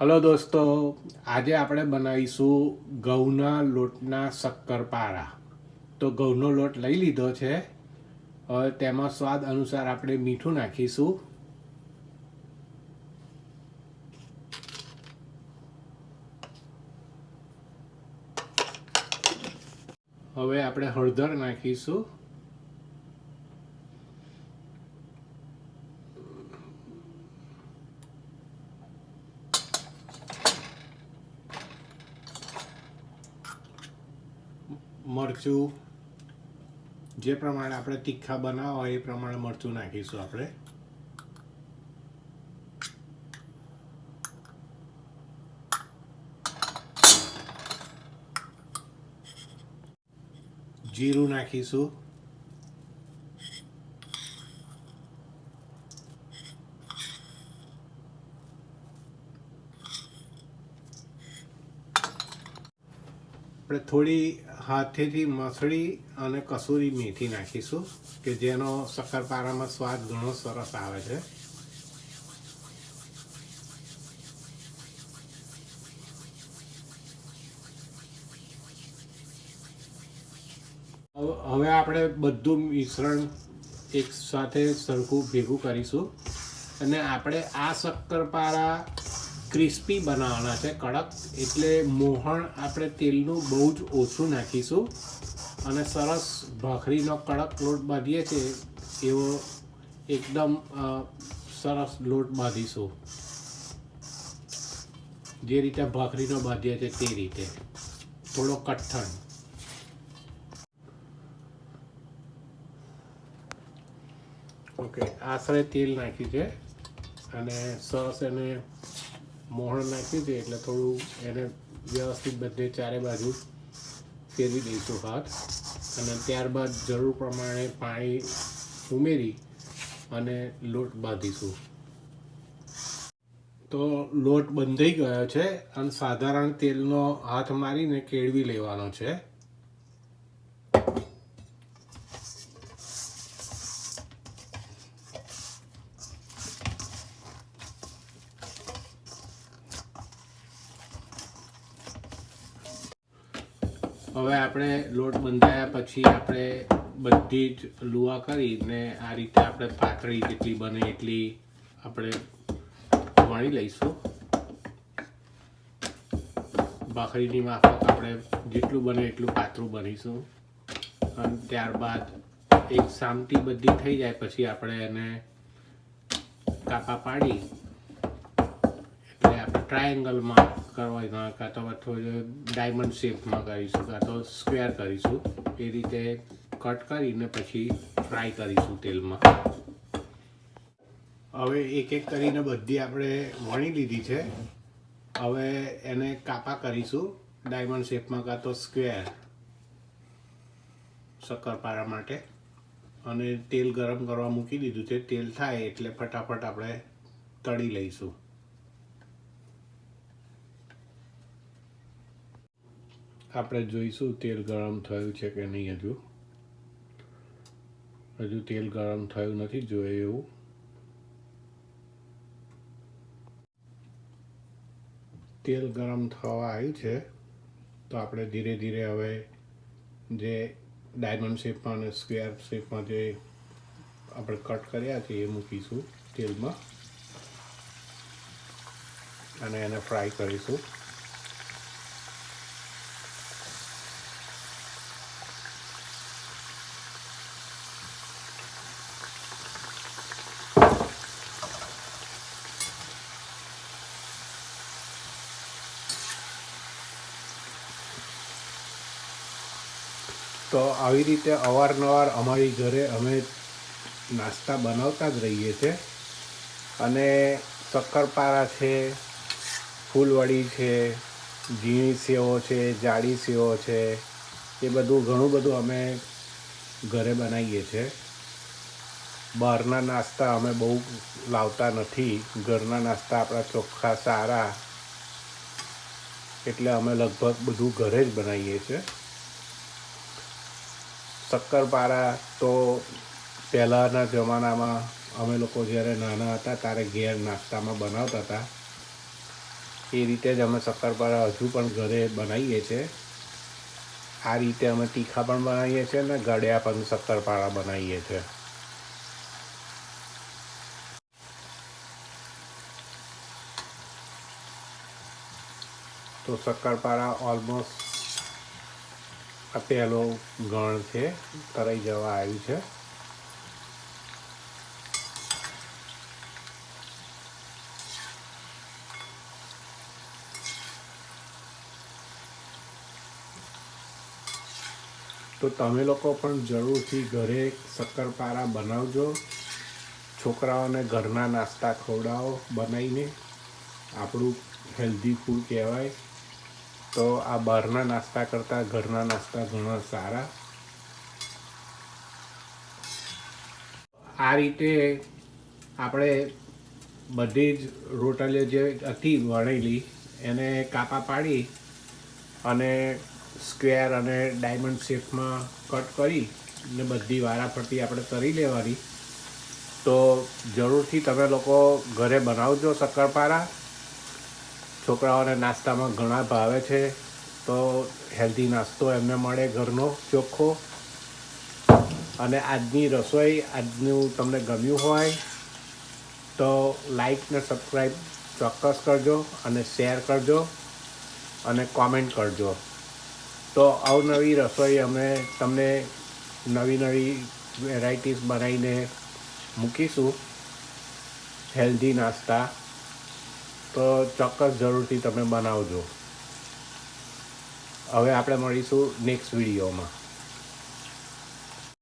Hello દોસ્તો, આજે આપણે બનાવીશું ઘઉંના લોટના શક્કરપારા. તો ઘઉંનો લોટ લઈ લીધો છે. હવે તેમાં સ્વાદ અનુસાર આપણે મીઠું નાખીશું. હવે આપણે હળદર નાખીશું. મરચું, જે પ્રમાણે આપણે તીખા બનાવવા હોય એ પ્રમાણે મરચું નાખીશું આપણે. જીરું નાખીશું. આપણે થોડી હાથેથી મસળી અને કસૂરી મેથી નાખીશું, કે જેનો શક્કરપારામાં સ્વાદ ઘણો સરસ આવે છે. હવે આપણે બધું મિશ્રણ એક સાથે સરખું ભેગું કરીશું. અને આપણે આ શક્કરપારા ક્રિસ્પી બનાવવાના છે, કડક. એટલે મોહણ આપણે તેલનું બહુ જ ઓછું નાખીશું અને સરસ ભાખરીનો કડક લોટ બાંધીએ છીએ એવો એકદમ સરસ લોટ બાંધીશું. જે રીતે ભાખરીનો બાંધીએ છીએ તે રીતે. થોડો કઠણ. ઓકે, આશરે તેલ નાખ્યું છે અને સરસ એને મોહણ નાખ્યું છે એટલે થોડું એને વ્યવસ્થિત બધે ચારે બાજુ ફેરવી દઈશું હાથ. અને ત્યારબાદ જરૂર પ્રમાણે પાણી ઉમેરી અને લોટ બાંધીશું. તો લોટ બંધાઈ ગયો છે અને સાધારણ તેલનો હાથ મારીને કેળવી લેવાનો છે. હવે આપણે લોટ બંધાયા પછી આપણે બધી જ લુવા કરીને આ રીતે આપણે પાતળી જેટલી બને એટલી આપણે વણી લઈશું. ભાખરીની માફક આપણે જેટલું બને એટલું પાતળું બનીશું. અને ત્યારબાદ એક સામટી બધી થઈ જાય પછી આપણે એને કાપા પાડી ટ્રાયેંગલમાં કરવાના કાં તો અથવા ડાયમંડ શેપમાં કરીશું, કાં તો સ્ક્વેર કરીશું. એ રીતે કટ કરીને પછી ફ્રાય કરીશું તેલમાં. હવે એક એક કરીને બધી આપણે વણી લીધી છે. હવે એને કાપા કરીશું ડાયમંડ શેપમાં કાં તો સ્ક્વેર શક્કરપારા માટે. અને તેલ ગરમ કરવા મૂકી દીધું છે. તેલ થાય એટલે ફટાફટ આપણે તળી લઈશું. આપણે જોઈશું તેલ ગરમ થયું છે કે નહીં હજુ? હજુ તેલ ગરમ થયું નથી, જોઈએ એવું. તેલ ગરમ થવા આવ્યું છે, તો આપણે ધીરે ધીરે હવે જે ડાયમંડ શેપમાં અને સ્ક્વેર શેપમાં જે આપણે કટ કર્યા છે, એ મૂકીશું તેલમાં. અને એને ફ્રાય કરીશું. તો આવી રીતે અવારનવાર અમારી ઘરે અમે નાસ્તા બનાવતા જ રહીએ છીએ અને શક્કરપારા છે, ફૂલવડી છે, ઝીણી સેવો છે, જાડી સેવો છે, એ બધું ઘણું બધું અમે ઘરે બનાવીએ છીએ બહારના નાસ્તા અમે બહુ લાવતા નથી. ઘરના નાસ્તા આપણા ચોખ્ખા, સારા, એટલે અમે લગભગ બધું ઘરે જ બનાવીએ છીએ શક્કરપારા તો પહેલાંના જમાનામાં અમે લોકો જ્યારે નાના હતા ત્યારે ઘેર નાસ્તામાં બનાવતા હતા. એ રીતે જ અમે શક્કરપારા હજુ પણ ઘરે બનાવીએ છીએ આ રીતે અમે તીખા પણ બનાવીએ છીએ અને ગળ્યા પણ શક્કરપારા બનાવીએ છીએ તો શક્કરપારા ઓલમોસ્ટ આ પહેલો ગણ છે, તરાઈ જવા આવ્યું છે. તો તમે લોકો પણ જરૂરથી ઘરે શક્કરપારા બનાવજો. છોકરાઓને ઘરના નાસ્તા ખવડાવો, બનાવીને આપણું હેલ્ધી ફૂડ કહેવાય. તો આ બહારના નાસ્તા કરતાં, ઘરના નાસ્તા ઘણા સારા. આ રીતે આપણે બધી જ રોટલીઓ જે હતી વણેલી, એને કાપા પાડી અને સ્ક્વેર અને ડાયમંડ શેપમાં કટ કરી ને બધી વારાફરતી આપણે તરી લેવાની. તો જરૂરથી તમે લોકો ઘરે બનાવજો શક્કરપારા. છોકરાઓને નાસ્તામાં ઘણા ભાવે છે, તો હેલ્ધી નાસ્તો એમને મળે ઘરનો ચોખ્ખો. અને આજની રસોઈ, આજનું તમને ગમ્યું હોય, તો લાઈક ને સબસ્ક્રાઈબ ચોક્કસ કરજો અને શેર કરજો અને કોમેન્ટ કરજો. તો અવનવી રસોઈ અમે તમને નવી નવી વેરાયટીઝ બનાવીને મૂકીશું. હેલ્ધી નાસ્તા. તો ચોક્કસ જરૂરથી તમે બનાવજો. હવે આપણે મળીશું નેક્સ્ટ વિડીયોમાં